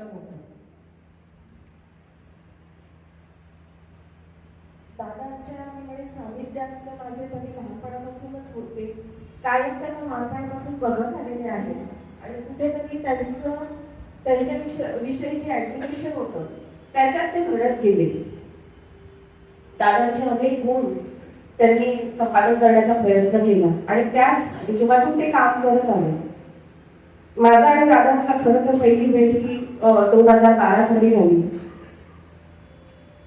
आपलं मोठं. दादाच्या म्हणजे सानिध्यात माझे तरी लहानपणापासूनच होते. कायम त्यांना लहानपणापासून बघत आलेले आहे. आणि कुठेतरी त्यांचं त्यांच्या विषय विषयीचे ऍडमिशन होतं. त्याच्यात ते घडत गेले. दादांचे अनेक गुण त्यांनी संपादन करण्याचा प्रयत्न केला. आणि त्याच हिशोबातून ते काम करत आले माझा आणि दादांचा खरं तर पहिली भेट ही दोन हजार बारा साली झाली.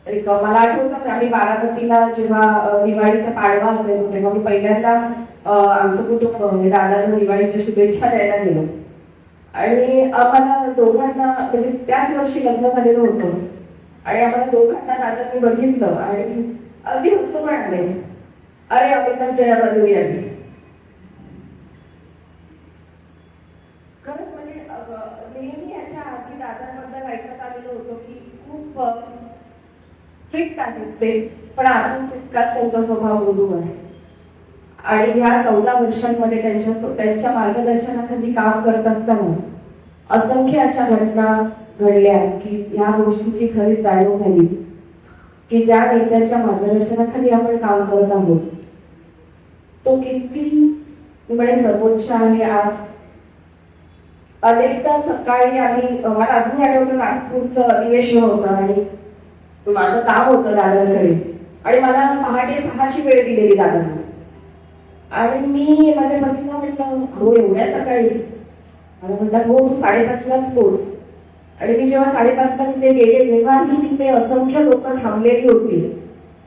मला आठवतं आम्ही बारामतीला जेव्हा दिवाळीचा पाडवा असायचो तेव्हा मी पहिल्यांदा आमचं कुटुंब म्हणजे दादांना दिवाळीच्या शुभेच्छा द्यायला गेलो. आणि आम्हाला दोघांना म्हणजे त्याच वर्षी लग्न झालेलं होतं. आणि आम्हाला दोघांना दादांनी बघितलं आणि अगदी उत्सव म्हणाले अरे अमिताभ जया बदलू आली खरंच म्हणजे अ, नेहमी याच्या आधी दादांबद्दल ऐकत आलेलो होतो की खूप स्ट्रिक्ट आहेत ते. पण अजून तितकाच त्यांचा स्वभाव मृदू आहे. आणि ह्या चौदा वर्षांमध्ये त्यांच्या त्यांच्या मार्गदर्शनाखाली काम करत असताना असंख्य अशा घटना घडल्या की ह्या गोष्टीची खरी जाणीव झाली की ज्या नेत्याच्या मार्गदर्शनाखाली आपण काम करत आहोत तो किती म्हणजे सर्वोच्च आहे आज अनेकदा सकाळी आम्ही मला अजून आठवतं नागपूरचं अधिवेशन होतं आणि माझं काम होतं दादरकडे. आणि मला पहाटे सहाची वेळ दिलेली दादांना आणि मी माझ्या पतीला म्हटलं हो एवढ्या सकाळी? मला म्हटलं हो तू साडेपाचलाच पोच आणि मी जेव्हा साडेपाचला तिथे गेले तेव्हाही तिथे असंख्य लोक थांबलेली होती.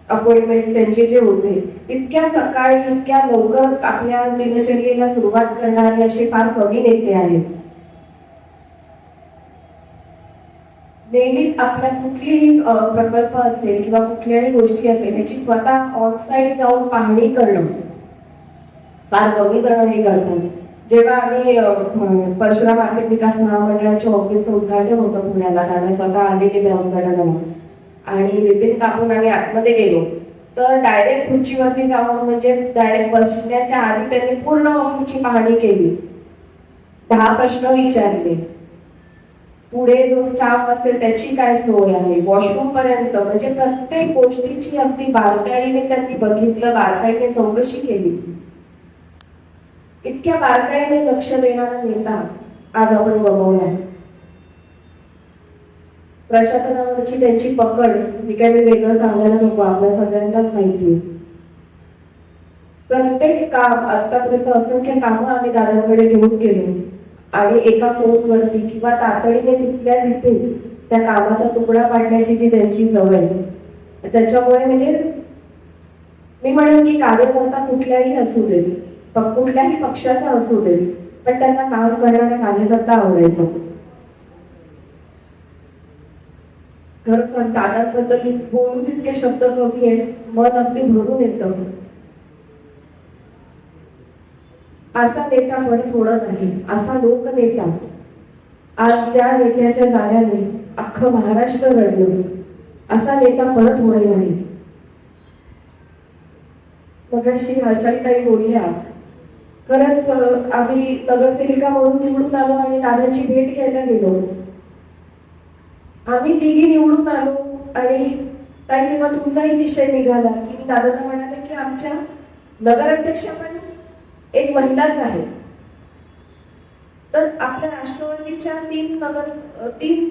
अपॉइंटमेंट त्यांचे जे होते इतक्या सकाळी इतक्या लवकर आपल्या दिनचर्येला सुरुवात करणारे असे फार कमी नेते आहेत. नेहमीच आपल्या कुठलीही प्रकल्प असेल किंवा कुठल्याही गोष्टी असेल याची स्वतः ऑनसाईड जाऊन पाहणी करणं. फार कमी जण हे करतात. जेव्हा आम्ही परशुराम आर्थिक विकास महामंडळाच्या ऑफिसचं उद्घाटन होतं पुण्याला त्याने स्वतः आलेले त्या उद्घाटनाला आणि विपिन कापून आम्ही आतमध्ये गेलो. तर डायरेक्ट खुर्चीवरती जाऊन म्हणजे डायरेक्ट बसण्याच्या आधी त्यांनी पूर्ण ऑफिसची पाहणी केली. दहा प्रश्न विचारले. पुढे जो स्टाफ असेल त्याची काय सोय आहे? वॉशरूम पर्यंत म्हणजे प्रत्येक गोष्टीची अगदी बारकाईने त्यांनी बघितलं बारकाईने चौकशी केली. इतक्या बारकाईने लक्ष देणारा नेता आज आपण गमवलाय प्रशासनावरची त्यांची पकड मी काय वेगळं सांगायला नको आपल्या सगळ्यांनाच माहिती आहे. प्रत्येक काम आतापर्यंत असंख्य कामं आम्ही दादांकडे घेऊन गेलो. आणि एका फोनवरती किंवा तातडीने तिथल्या तिथे त्या कामाचा तुकडा पाडण्याची जी त्यांची सवय आहे. त्याच्यामुळे म्हणजे मी म्हणेन की कार्यकर्ता कुठल्याही असू दे कुठल्याही पक्षाचा असू दे पण त्यांना काम करणारा कार्यकर्ता आवडायचा. खरंच पण दादांबद्दल बोलू तितके शब्द कमी आहेत मन अगदी भरून येतं. असा नेता परत होणार नाही असा लोकनेता. आज ज्या नेत्याच्या गाण्याने अख्खं महाराष्ट्र घडलं असा नेता परत होणार नाही. मगाशी हर्षालीताई बोलल्या खरंच आम्ही नगरसेविका म्हणून निवडून आलो आणि दादाची भेट घ्यायला गेलो. आम्ही तिघी निवडून आलो आणि ताई तेव्हा तुमचाही विषय निघाला. की मी म्हणाले की आमच्या नगराध्यक्ष पण एक महिलाच आहे. तर आपल्या राष्ट्रवादीच्या तीन नगर तीन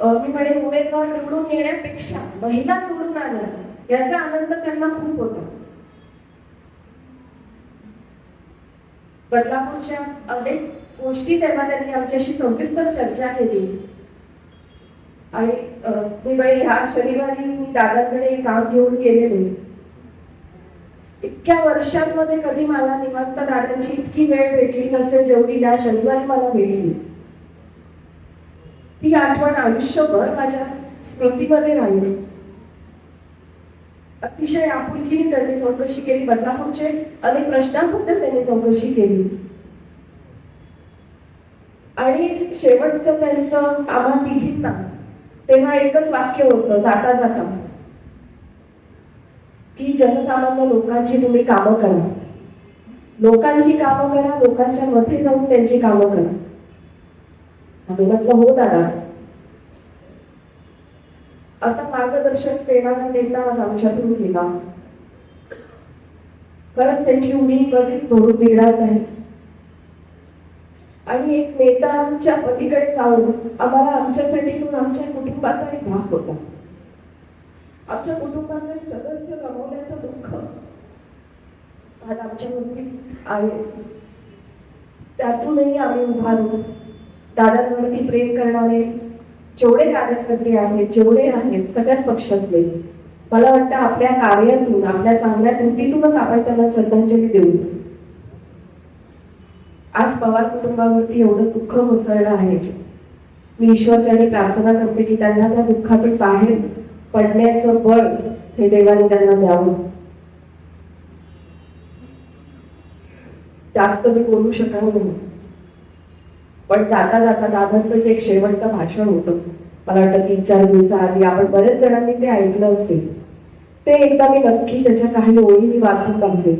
मी म्हणे उमेदवार निवडून येण्यापेक्षा महिला निवडून आल्या याचा आनंद त्यांना खूप होता. बदलापूरच्या अनेक गोष्टी तेव्हा त्यांनी आमच्याशी सविस्तर चर्चा केली. आणि मी म्हणे ह्या शनिवारी मी दादांकडे काम घेऊन गेलेले. इतक्या वर्षांमध्ये कधी मला निवांत दादांची इतकी वेळ भेटली नसेल जेवढी त्या शनिवारी मला भेटली ती आठवण आयुष्यभर माझ्या स्मृतीमध्ये राहिली. अतिशय आपुलकीने त्यांनी चौकशी केली बदलापूरचे अनेक प्रश्नांबद्दल त्यांनी चौकशी केली. आणि शेवटचं त्यांचं आम्हा तिघींना तेव्हा एकच वाक्य होतं जाता जाता. की जनसामान्य लोकांची तुम्ही कामं करा. लोकांची कामं करा लोकांच्या मध्ये जाऊन त्यांची कामं करा. आम्ही म्हटलं हो दादा. असं मार्गदर्शन देणारा नेता आमच्यातून गेला. खरंच त्यांची उडी कधीच भरून निघणार नाही. आणि एक नेता आमच्या पतीकडे जाऊन आम्हाला आमच्यासाठी आमच्या कुटुंबाचा एक भाग होता. आमच्या कुटुंबातले सदस्य गमावल्याचं दुःख आज आमच्यावरती आहे. त्यातूनही आम्ही उभारू दादांवरती प्रेम करणारे जेवढे कार्यकर्ते आहेत जेवढे आहेत सगळ्याच पक्षातले मला वाटतं आपल्या कार्यातून आपल्या चांगल्या कृतीतूनच आपण त्याला श्रद्धांजली देऊ. आज पवार कुटुंबावरती एवढं दुःख कोसळलं आहे. मी ईश्वरच्याने प्रार्थना करते की त्यांना त्या दुःखातून बाहेर पडण्याचं बळ हे देवाने त्यांना द्यावं. जास्त मी बोलू शकणार नाही. पण जाता जाता दादांचं जे एक शेवटचं भाषण होतं मला वाटतं तीन चार दिवसाआधी आपण बरेच जणांनी ते ऐकलं असेल. ते एकदा मी नक्की त्याच्या काही ओळी मी वाचून काढले